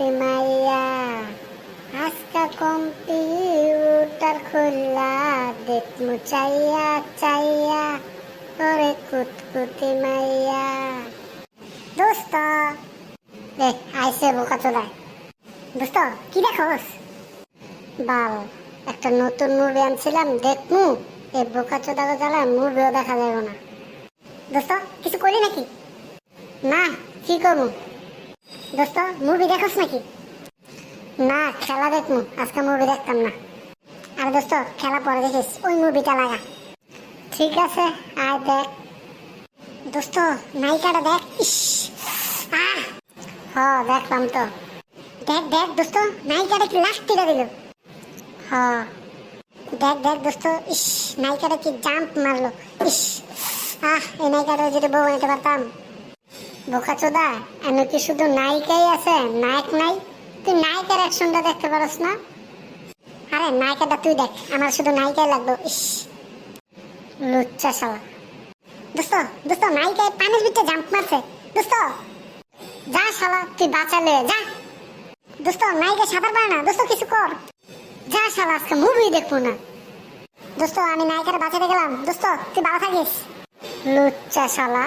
কুতি মাইয়া। আজকা কম্পিউটার খুললা, দেখমু চাইয়া চাইয়া করে কুতকুতি মাইয়া। দোস্ত এ আইসে বোকা চোদায়। দোস্ত, কি দেখোস? বাল, একটা নতুন মুভি আনছিলাম, দেখমু এই বোকা চোদা জ্বালা মুভিও দেখা যাবে না। দোস্ত, কিছু করলি নাকি? না, কি করব দোস্ত মুভি দেখোস নাকি? না, খেলা দেখব। আজকে মুভি দেখতাম না। আর দোস্ত, খেলা পরে দেখিস, ওই মুভিটা লাগা। ঠিক আছে, আয় দেখ। দোস্ত, নায়িকাটা দেখ, ইস, আহ! হ, দেখলাম তো। দেখ দেখ দোস্ত, নায়িকাটা কি লাস্ট টিরা দিল? হ। দেখ দেখ দোস্ত, ইস, নায়িকাটা কি জাম্প মারলো? ইস, আহ, এই নায়িকাটা যদি বউ বানাতে পারতাম। বোকা চোদা এমন কি শুধু নায়িকাই আছে? নায়ক নাই? তুই নায়িকার অ্যাকশনটা দেখতে পারস না? আরে, নায়িকাটা তুই দেখ, আমার শুধু নায়িকাই লাগল ইস, লুচ্চা শালা। দোস্ত দোস্ত, নায়িকায় পানির ভিতরে জাম্প মারছে। দোস্ত, যা শালা, তুই বাঁচালে, যা। দোস্ত, নায়িকা সাঁতার পারে না। দোস্ত, কিছু কর। যা শালা, আজকে মুভি দেখব না। দোস্ত, আমি নায়িকাটা বাঁচাতে গেলাম। দোস্ত, তুই ভালো থাকিস। লুচ্চা শালা।